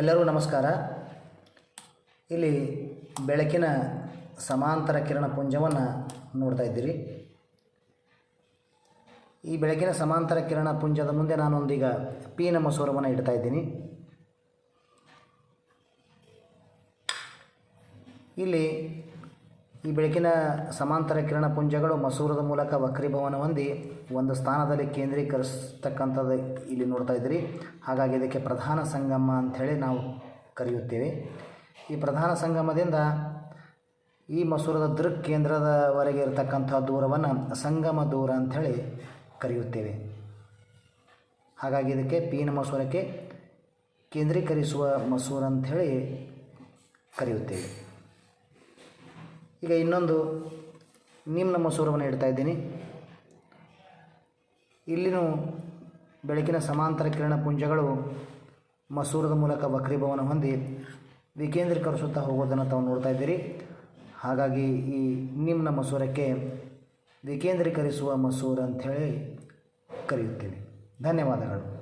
ಎಲ್ಲರಿಗೂ ನಮಸ್ಕಾರ. ಇಲ್ಲಿ ಬೆಳಕಿನ ಸಮಾಂತರ ಕಿರಣ ಪುಂಜವನ್ನು ನೋಡ್ತಾ ಇದ್ದೀರಿ. ಈ ಬೆಳಕಿನ ಸಮಾಂತರ ಕಿರಣ ಪುಂಜದ ಮುಂದೆ ನಾನೊಂದೀಗ ನಮ್ಮ ಸ್ವರವನ್ನು ಇಡ್ತಾ ಇದ್ದೀನಿ. ಇಲ್ಲಿ ಈ ಬೆಳಕಿನ ಸಮಾಂತರ ಕಿರಣ ಪುಂಜಗಳು ಮಸೂರದ ಮೂಲಕ ವಕ್ರೀಭವನ ಹೊಂದಿ ಒಂದು ಸ್ಥಾನದಲ್ಲಿ ಕೇಂದ್ರೀಕರಿಸ್ತಕ್ಕಂಥದ್ದು ಇಲ್ಲಿ ನೋಡ್ತಾ ಇದ್ದೀರಿ. ಹಾಗಾಗಿ ಇದಕ್ಕೆ ಪ್ರಧಾನ ಸಂಗಮ ಅಂಥೇಳಿ ನಾವು ಕರೆಯುತ್ತೇವೆ. ಈ ಪ್ರಧಾನ ಸಂಗಮದಿಂದ ಈ ಮಸೂರದ ದೃಕ್ ಕೇಂದ್ರದವರೆಗೆ ಇರತಕ್ಕಂಥ ದೂರವನ್ನು ಸಂಗಮ ದೂರ ಅಂಥೇಳಿ ಕರೆಯುತ್ತೇವೆ. ಹಾಗಾಗಿ ಇದಕ್ಕೆ ಪೀನ ಮಸೂರಕ್ಕೆ ಕೇಂದ್ರೀಕರಿಸುವ ಮಸೂರ ಅಂಥೇಳಿ ಕರೆಯುತ್ತೇವೆ. ಈಗ ಇನ್ನೊಂದು ನಿಮ್ನ ಮಸೂರವನ್ನು ಇಡ್ತಾ ಇದ್ದೀನಿ. ಇಲ್ಲಿನೂ ಬೆಳಕಿನ ಸಮಾಂತರ ಕಿರಣ ಪುಂಜಗಳು ಮಸೂರದ ಮೂಲಕ ವಕ್ರೀಭವನ ಹೊಂದಿ ವಿಕೇಂದ್ರೀಕರಿಸುತ್ತಾ ಹೋಗೋದನ್ನು ತಾವು ನೋಡ್ತಾ ಇದ್ದೀರಿ. ಹಾಗಾಗಿ ಈ ನಿಮ್ನ ಮಸೂರಕ್ಕೆ ವಿಕೇಂದ್ರೀಕರಿಸುವ ಮಸೂರ ಅಂಥೇಳಿ ಕರೆಯುತ್ತೇನೆ. ಧನ್ಯವಾದಗಳು.